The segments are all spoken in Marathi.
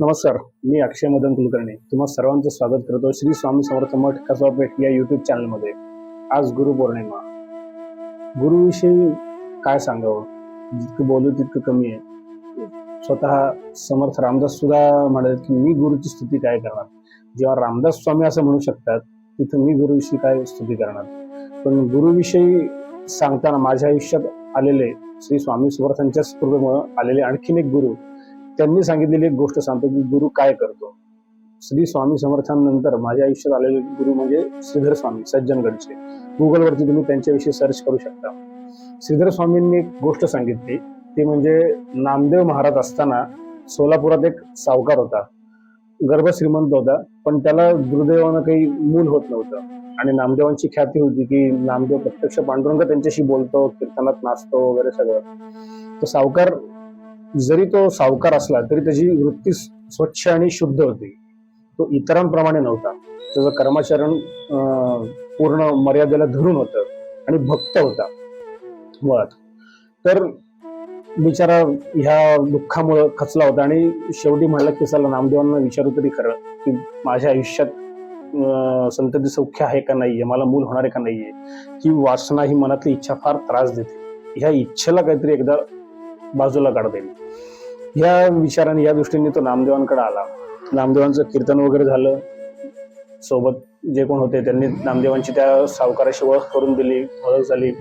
नमस्कार मी अक्षय मदन कुलकर्णी. तुम्हा सर्वांचं स्वागत करतो श्री स्वामी समर्थ मठ कसबापेठ या युट्यूब चॅनलमध्ये आज गुरु पौर्णिमा. गुरुविषयी काय सांगावं? जितकं बोलू तितकं कमी आहे. स्वतः समर्थ रामदास सुद्धा म्हणाले की मी गुरुची स्तुती काय करणार? जेव्हा रामदास स्वामी असं म्हणू शकतात तिथं मी गुरुविषयी काय स्तुती करणार? पण गुरुविषयी सांगताना माझ्या आयुष्यात आलेले श्री स्वामी समर्थांच्या स्फूर्तीमुळे आलेले आणखीन एक गुरु त्यांनी सांगितलेली एक गोष्ट सांगतो की गुरु काय करतो? श्री स्वामी समर्थांनंतर माझ्या आयुष्यात आलेले गुरु म्हणजे श्रीधर स्वामी सज्जनगडचे. गुगलवरती तुम्ही त्यांच्याविषयी सर्च करू शकता. श्रीधर स्वामींनी एक गोष्ट सांगितली ती म्हणजे नामदेव महाराज असताना सोलापुरात एक सावकार होता. गर्भ श्रीमंत होता पण त्याला दुर्दैवानं काही मूल होत नव्हतं. आणि नामदेवांची ख्याती होती की नामदेव प्रत्यक्ष पांडुरंग त्यांच्याशी बोलतो कीर्तनात नाचतो वगैरे सगळं. तो सावकार जरी तो सावकार असला तरी त्याची वृत्ती स्वच्छ आणि शुद्ध होती. तो इतरांप्रमाणे नव्हता. त्याचं कर्माचरण पूर्ण मर्यादेला धरून होतं आणि भक्त होता. मुळात. तर बिचारा ह्या दुःखामुळं खचला होता आणि शेवटी म्हणला की चला नामदेवांना विचारू तरी खरं की माझ्या आयुष्यात संतती सौख्य आहे का नाहीये? मला मूल होणार आहे का नाहीये? ही वासना ही मनातली इच्छा फार त्रास देते. ह्या इच्छेला काहीतरी एकदा बाजूला काढता येईल. या विचाराने या दृष्टीने तो नामदेवांकडे आला. नामदेवांचं कीर्तन वगैरे झालं. सोबत जे कोण होते त्यांनी नामदेवांची त्या सावकाराशी ओळख करून दिली ओळख झाली.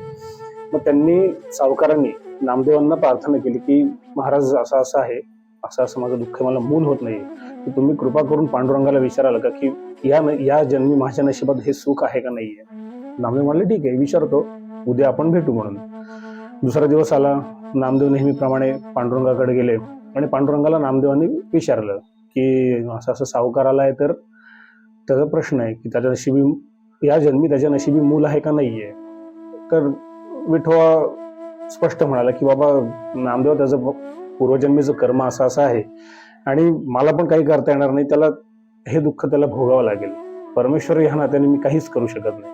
मग त्यांनी सावकारांनी नामदेवांना प्रार्थना केली की महाराज असं असं आहे. असं असं माझं दुःख मला मूल होत नाही की तुम्ही कृपा करून पांडुरंगाला विचाराल का की या या जन्मी माझ्या नशिबात हे सुख आहे का नाहीये? नामदेव म्हणले ठीक आहे. विचारतो. उद्या आपण भेटू म्हणून. दुसरा दिवस आला नामदेव नेहमीप्रमाणे पांडुरंगाकडे गेले आणि पांडुरंगाला नामदेवांनी विचारलं की असं असं सावकार आलाय तर त्याचा प्रश्न आहे की त्याच्या नशिबी या जन्मी त्याच्या नशिबी मूल आहे का नाही आहे तर विठोवा स्पष्ट म्हणाला की बाबा नामदेव त्याचं पूर्वजन्मीचं कर्म असं असं आहे आणि मला पण काही करता येणार नाही त्याला हे दुःख त्याला भोगावं लागेल. परमेश्वर ह्या नात्याने मी काहीच करू शकत नाही.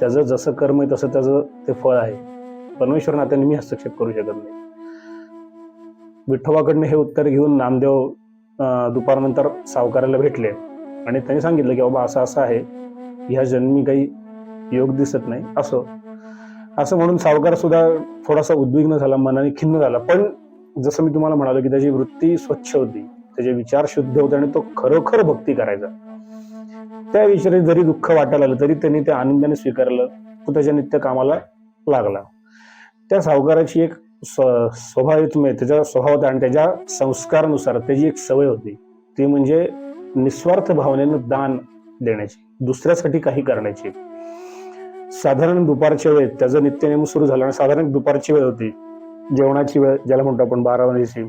त्याचं जसं कर्म आहे तसं त्याचं ते फळ आहे. परमेश्वर नात्याने मी हस्तक्षेप करू शकत नाही. विठोबाकडनं हे उत्तर घेऊन नामदेव दुपारनंतर सावकाराला भेटले आणि त्यांनी सांगितलं की बाबा असं असं आहे. ह्या जन्मी काही योग दिसत नाही. असं. असं म्हणून सावकार सुद्धा थोडासा उद्विग्न झाला मनाने खिन्न झाला. पण जसं मी तुम्हाला म्हणालो की त्याची वृत्ती स्वच्छ होती. त्याचे विचार शुद्ध होते आणि तो खरोखर भक्ती करायचा. त्या विचारी जरी दुःख वाटायला आलं तरी त्यांनी ते आनंदाने स्वीकारलं. तो त्याच्या नित्य कामाला लागला. त्या सावकाराची एक स्व- त्याचा त्याच्या स्वभावात आणि त्याच्या संस्कारानुसार त्याची एक सवय होती. ती म्हणजे निस्वार्थ भावनेनं दान देण्याची दुसऱ्यासाठी काही करण्याची. साधारण दुपारच्या वेळेत त्याचं नित्यनेम सुरू झालं आणि साधारण दुपारची वेळ होती जेवणाची वेळ ज्याला म्हणतो आपण बारा वाजेची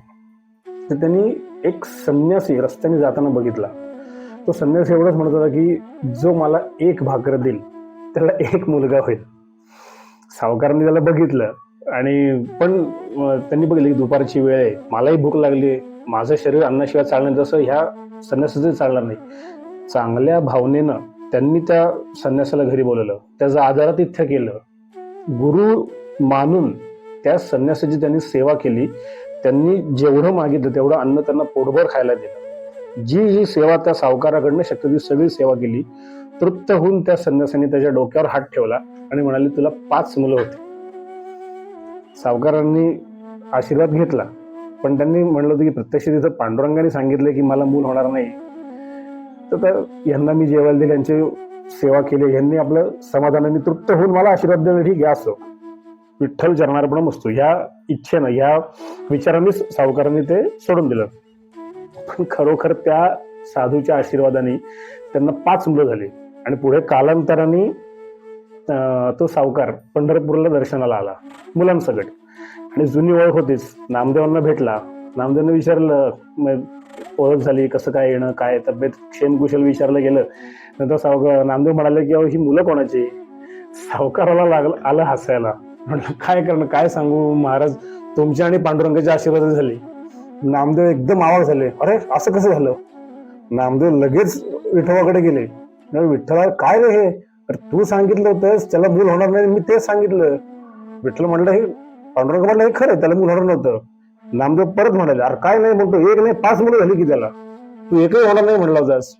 तर त्यांनी एक संन्यासी रस्त्याने जाताना बघितला. तो संन्यासी एवढंच म्हणत होता की जो मला एक भाकर देईल त्याला एक मुलगा होईल. सावकारांनी त्याला बघितलं. आणि पण त्यांनी बघितलं की दुपारची वेळ आहे. मलाही भूक लागली. माझं शरीर अन्नाशिवाय चालणार जसं ह्या संन्यासाचं चालणार नाही. चांगल्या भावनेनं त्यांनी त्या संन्यासाला घरी बोलवलं. त्याचं आदरातिथ्य केलं. गुरु मानून त्या संन्यासाची त्यांनी सेवा केली. त्यांनी जेवढं मागितलं तेवढं अन्न त्यांना पोटभर खायला दिलं. जी जी सेवा त्या सावकाराकडनं शक्य ती सगळी सेवा केली तृप्त होऊन त्या संन्यासाने त्याच्या डोक्यावर हात ठेवला आणि म्हणाले तुला पाच मुलं होती. सावकारांनी आशीर्वाद घेतला. पण त्यांनी म्हणलं होतं की प्रत्यक्ष तिथं पांडुरंगाने सांगितलं की मला मूल होणार नाही. तर त्या- यांना मी जेवायला दिले यांची सेवा केली. यांनी आपलं समाधानाने तृप्त होऊन मला आशीर्वाद देणं ठीक आहे असो. विठ्ठल चरणारपण असतो ह्या इच्छेनं ह्या विचारांनी सावकारांनी ते सोडून दिलं. पण खरोखर त्या साधूच्या आशीर्वादाने त्यांना पाच मुलं झाली. आणि पुढे कालांतराने तो सावकार पंढरपूरला दर्शनाला आला. मुलांसकट. आणि जुनी ओळख होतीच. नामदेवांना भेटला. नामदेवांना विचारलं ओळख झाली कसं काय येणं काय तब्येत क्षेमकुशल विचारलं गेलं. नंतर सावकार नामदेव म्हणाले की अहो ही मुलं कोणाची? सावकाराला लागलं आलं हसायला. म्हटलं काय करणं काय सांगू? महाराज तुमच्या आणि पांडुरंगाच्या आशीर्वाद झाली. नामदेव एकदम आवाज झाले. अरे असं कसं झालं? नामदेव लगेच विठोबाकडे गेले. विठ्ठला काय रे हे? तर तू सांगितलं होतंस त्याला मूल होणार नाही मी तेच सांगितलं. विठ्ठल म्हणलं हे पांडुरंग म्हणलं हे खरं त्याला मूल होणार नव्हतं. नामदेव परत म्हणाले अरे काय नाही म्हणतो एक नाही पाच मुलं झाली की त्याला. तू एकही होणार नाही म्हणला होतास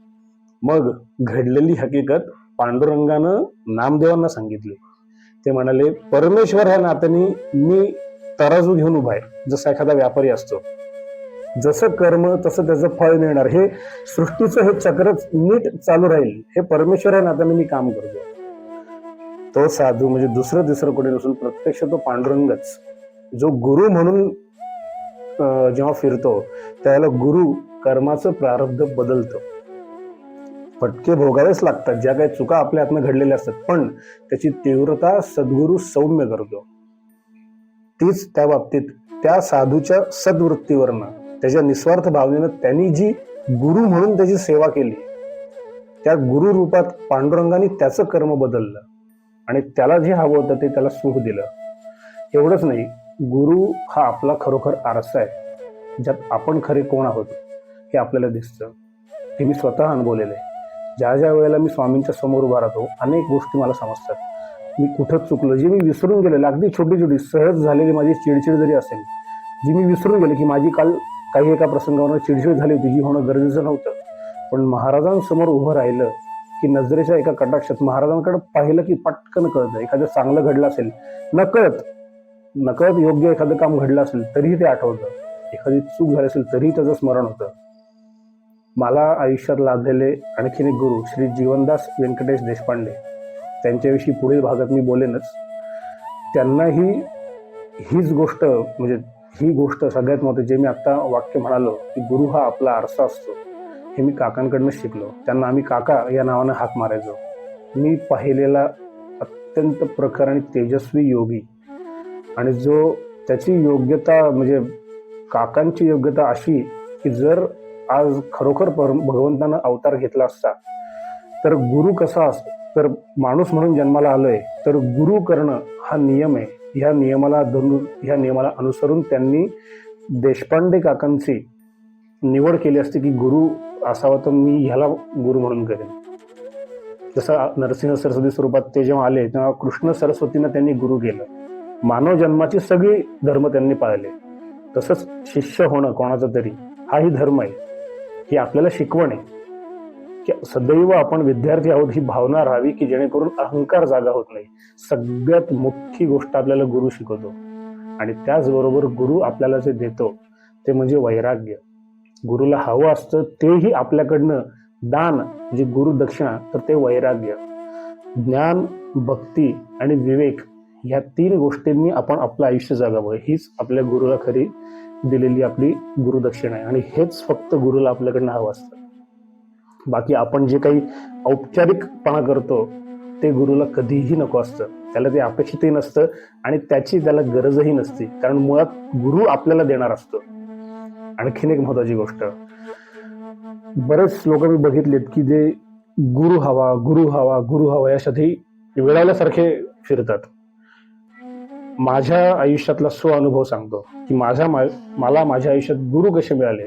मग घडलेली हकीकत पांडुरंगानं नामदेवांना सांगितली. ते म्हणाले परमेश्वर ह्या नात्याने मी तराजू घेऊन उभा आहे जसा एखादा व्यापारी असतो. जसं कर्म तसं त्याचं फळ मिळणार. हे सृष्टीचं हे चक्रच नीट चालू राहील. हे परमेश्वर या नात्याने मी काम करतो. तो साधू म्हणजे दुसरं तिसरं कोणी नसून प्रत्यक्ष तो पांडुरंगच. जो गुरु म्हणून जेव्हा फिरतो त्याला गुरु कर्माचं प्रारब्ध बदलतं. फटके भोगावेच लागतात. ज्या काही चुका आपल्या हातनं घडलेल्या असतात पण त्याची तीव्रता सद्गुरू सौम्य करतो. तीच त्या बाबतीत त्या साधूच्या सद्वृत्तीवरनं त्याच्या निस्वार्थ भावनेनं त्यांनी जी गुरु म्हणून त्याची सेवा केली त्या गुरु रूपात पांडुरंगाने त्याचं कर्म बदललं आणि त्याला जे हवं होतं ते त्याला सुख दिलं. एवढंच नाही गुरु हा आपला खरोखर आरसा आहे ज्यात आपण खरे कोण आहोत हे आपल्याला दिसतं. हे मी स्वतः अनुभवलेलं आहे. ज्या ज्या वेळेला मी स्वामींच्या समोर उभा राहतो अनेक गोष्टी मला समजतात. मी कुठं चुकलो जे मी विसरून गेलेलं अगदी छोटी छोटी सहज झालेली माझी चिडचिड जरी असेल जी मी विसरून गेलो की माझी काल काही एका प्रसंगावर चिडचिड झाली होती जी होणं गरजेचं नव्हतं. पण महाराजांसमोर उभं राहिलं की नजरेच्या एका कटाक्षात महाराजांकडे पाहिलं की पटकन कळतं एखादं चांगलं घडलं असेल नकळत नकळत योग्य एखादं काम घडलं असेल तरीही ते आठवतं. एखादी चूक झाली असेल तरीही त्याचं स्मरण होतं. मला आयुष्यात लाभलेले आणखीन एक गुरु श्री जीवनदास व्यंकटेश देशपांडे. त्यांच्याविषयी पुढील भागात मी बोलेनच. त्यांनाही हीच गोष्ट म्हणजे ही गोष्ट सगळ्यात महत्त्वाची जे मी आत्ता वाक्य म्हणालो की गुरु हा आपला आरसा असतो. हे मी काकांकडनं शिकलो. त्यांना आम्ही काका या नावानं हाक मारायचो. मी पाहिलेला अत्यंत प्रखर आणि तेजस्वी योगी. आणि जो त्याची योग्यता म्हणजे काकांची योग्यता अशी की जर आज खरोखर भगवंतानं अवतार घेतला असता तर गुरु कसा असतो तर माणूस म्हणून जन्माला आलोय तर गुरु करणं हा नियम आहे. ह्या नियमाला धरून ह्या नियमाला अनुसरून त्यांनी देशपांडे काकांची निवड केली असते की गुरु असावा तर मी ह्याला गुरु म्हणून करेन. जसं नरसिंह सरस्वती स्वरूपात ते जेव्हा आले तेव्हा कृष्ण सरस्वतीनं त्यांनी गुरु केलं. मानव जन्माची सगळी धर्म त्यांनी पाळले. तसंच शिष्य होणं कोणाचं तरी हाही धर्म आहे. ही आपल्याला शिकवण आहे. की सदैव आपण विद्यार्थी आहोत ही भावना राहावी की जेणेकरून अहंकार जागा होत नाही. सगळ्यात मोठी गोष्ट आपल्याला गुरु शिकवतो. आणि त्याचबरोबर गुरु आपल्याला जे देतो ते म्हणजे वैराग्य. गुरुला हवं असतं तेही आपल्याकडनं दान जे गुरु दक्षिणा तर ते वैराग्य. ज्ञान भक्ती आणि विवेक ह्या तीन गोष्टींनी आपण आपलं आयुष्य जगावं. हीच आपल्या गुरुला खरी दिलेली आपली गुरुदक्षिणा आहे. आणि हेच फक्त गुरुला आपल्याकडनं हवं असतं. बाकी आपण जे काही औपचारिकपणा करतो ते गुरुला कधीही नको असतं. त्याला ते अपेक्षितही नसतं आणि त्याची त्याला गरजही नसते. कारण मुळात गुरु आपल्याला देणार असतो. आणखीन एक महत्वाची गोष्ट. बरेच लोक मी बघितलेत की जे गुरु हवा गुरु हवा गुरु हवा यासाठी वेळाल्यासारखे फिरतात. माझ्या आयुष्यातला स्व अनुभव सांगतो की माझ्या मा- मला माझ्या आयुष्यात गुरु कसे मिळाले?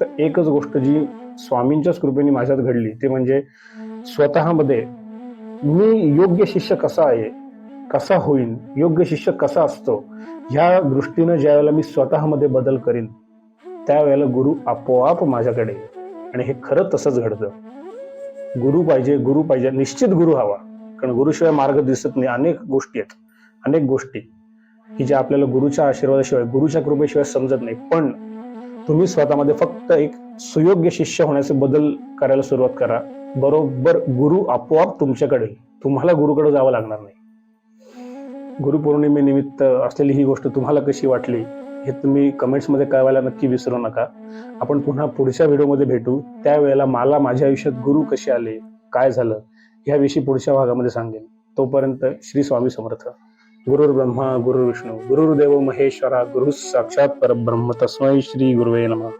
तर एकच गोष्ट जी स्वामींच्याच कृपेने माझ्यात घडली. ते म्हणजे स्वतःमध्ये मी योग्य शिष्य कसा आहे कसा होईन योग्य शिष्य कसा असतो ह्या दृष्टीनं ज्या वेळेला मी स्वतःमध्ये बदल करीन त्यावेळेला गुरु आपोआप माझ्याकडे आणि हे खरं तसंच घडतं. गुरु पाहिजे गुरु पाहिजे निश्चित गुरु हवा. कारण गुरुशिवाय मार्ग दिसत नाही. अनेक गोष्टी आहेत. अनेक गोष्टी. की ज्या आपल्याला गुरुच्या आशीर्वादाशिवाय गुरुच्या कृपेशिवाय समजत नाही. पण तुम्ही स्वतःमध्ये फक्त एक सुयोग्य शिष्य होण्याचे बदल करायला सुरुवात करा. बरोबर गुरु आपोआप तुमच्याकडे तुम्हाला गुरुकडे जावं लागणार नाही. गुरुपौर्णिमेनिमित्त असलेली ही गोष्ट तुम्हाला कशी वाटली हे तुम्ही कमेंट्समध्ये कळवायला नक्की विसरू नका. आपण पुन्हा पुढच्या व्हिडिओमध्ये भेटू. त्यावेळेला मला माझ्या आयुष्यात गुरु कसे आले काय झालं याविषयी पुढच्या भागामध्ये सांगेन. तोपर्यंत श्री स्वामी समर्थ. ಗುರುರ್ ಬ್ರಹ್ಮ ಗುರು ವಿಷ್ಣು ಗುರುರ್ದೇವ ಮಹೇಶ್ವರ ಗುರು ಸಾಕ್ಷಾತ್ ಪರಬ್ರಹ್ಮ ತಸ್ಮೈ ಶ್ರೀ ಗುರುವೇ ನಮಃ